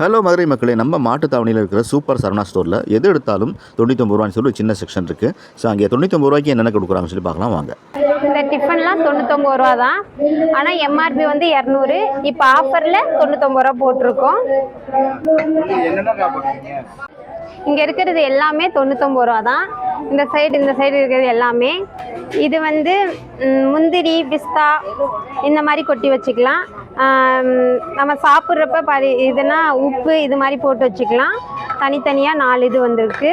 Hello Madurai மக்களே. நம்ம மாட்டுத்தாவணியில் இருக்கிற சூப்பர் சரவணா ஸ்டோரில் எது எடுத்தாலும் தொண்ணூத்தொம்பது ரூபான்னு சொல்லி ஒரு சின்ன செக்ஷன் இருக்குது ஸோ அங்கே தொண்ணூத்தொம்பது ரூபாய்க்கு என்னென்ன கொடுக்குறாங்கன்னு சொல்லி பார்க்கலாம் வாங்க. இந்த டிஃபன்லாம் தொண்ணூத்தொம்பது ரூபா தான். ஆனால் எம்ஆர்பி வந்து இரநூறு. இப்போ ஆஃபரில் தொண்ணூத்தொம்பது ரூபா போட்டிருக்கோம். இங்கே இருக்கிறது எல்லாமே தொண்ணூத்தொம்பது ரூபா தான். இந்த சைடு இந்த சைடு இருக்கிறது எல்லாமே. இது வந்து முந்திரி பிஸ்தா இந்த மாதிரி கொட்டி வச்சுக்கலாம். நம்ம சாப்பிட்றப்ப பாரு இதுனா உப்பு இது மாதிரி போட்டு வச்சுக்கலாம். தனித்தனியாக நாலு இது வந்திருக்கு.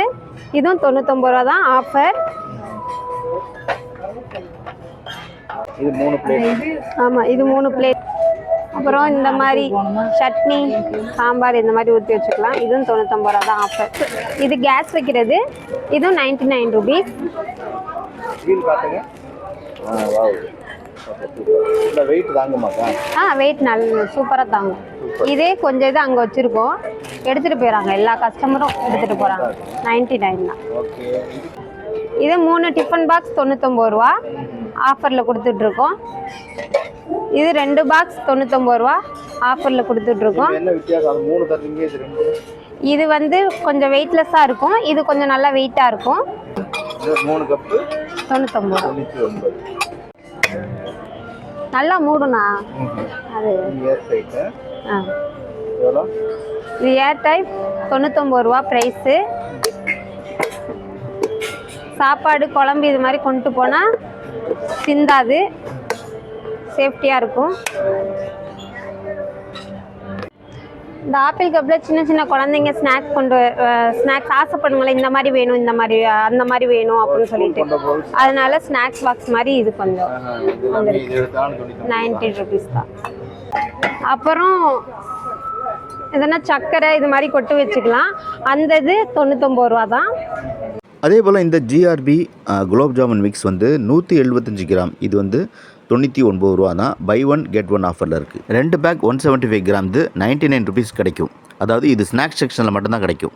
இதுவும் தொண்ணூத்தொம்பது ரூபா தான் ஆஃபர். இது மூணு பிளேட் ஆமாம் இது மூணு பிளேட் அப்புறம் இந்த மாதிரி சட்னி சாம்பார் இந்த மாதிரி ஊற்றி வச்சுக்கலாம். இதுவும் தொண்ணூத்தொம்பது ரூபா தான் ஆஃபர். இது கேஸ் வைக்கிறது. இதுவும் நைன்டி நைன் ருபீஸ் இல்லை வெயிட் தாங்க மாட்டா ஆ வெயிட் நல்ல சூப்பராக தாங்கும். இதே கொஞ்சம் இது அங்கே வச்சுருக்கோம். எடுத்துகிட்டு போயிடறாங்க எல்லா கஸ்டமரும் எடுத்துகிட்டு போகிறாங்க நைன்டி நைன் தான் இது மூணு டிஃபன் பாக்ஸ் தொண்ணூத்தொம்பது ரூபா. ஆஃபரில் கொடுத்துட்ருக்கோம். இது ரெண்டு பாக்ஸ் தொண்ணூத்தொம்பது ரூபா. ஆஃபரில் கொடுத்துட்ருக்கோம். என்ன வித்தியாசம்? அது மூணு தருவீங்க இது ரெண்டு? இது வந்து கொஞ்சம் வெயிட்லெஸ்ஸாக இருக்கும். இது கொஞ்சம் நல்லா வெயிட்டாக இருக்கும். மூணு கப்பு தொண்ணூத்தொம்பது நல்லா மூடுண்ணா. அது. ஆ. இது ஏர் டைப் தொண்ணூத்தொம்பது ரூபா ப்ரைஸு சாப்பாடு குழம்பு இது மாதிரி கொண்டு போனால் சிந்தாது. சேஃப்டியாக இருக்கும். இந்த ஆப்பிள் கப்பில் சின்ன சின்ன குழந்தைங்க ஸ்நாக்ஸ் கொண்டு ஸ்நாக்ஸ் ஆசைப்படுங்களே இந்த மாதிரி வேணும் இந்த மாதிரி அந்த மாதிரி வேணும் அப்படின்னு சொல்லிட்டு. அதனால ஸ்நாக்ஸ் பாக்ஸ் மாதிரி இது கொஞ்சம் நைன்டி ருபீஸ் தான். அப்புறம் எதனா சர்க்கரை இது மாதிரி கொட்டு வச்சுக்கலாம். அந்த இது தொண்ணூத்தொம்பது ரூபா தான். அதே போல் இந்த ஜிஆர்பி குலோப் ஜாமுன் மிக்ஸ் வந்து நூற்றி எழுபத்தஞ்சு கிராம். இது வந்து தொண்ணூற்றி ஒன்பது ரூபா தான் பை ஒன் கெட் ஒன் ஆஃபரில் இருக்குது ரெண்டு பேக் ஒன் செவன்ட்டி ஃபைவ் கிராம்து நைன்ட்டி நைன் ருபீஸ் கிடைக்கும். அதாவது இது ஸ்நாக்ஸ் செக்ஷனில் மட்டும்தான் கிடைக்கும்.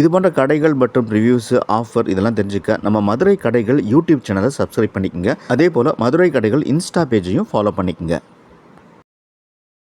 இது போன்ற கடைகள் மற்றும் ரிவ்யூஸு ஆஃபர் இதெல்லாம் தெரிஞ்சுக்க நம்ம மதுரை கடைகள் யூடியூப் சேனலை சப்ஸ்கிரைப் பண்ணிக்கங்க. அதே போல் மதுரை கடைகள் இன்ஸ்டா பேஜையும் ஃபாலோ பண்ணிக்கோங்க.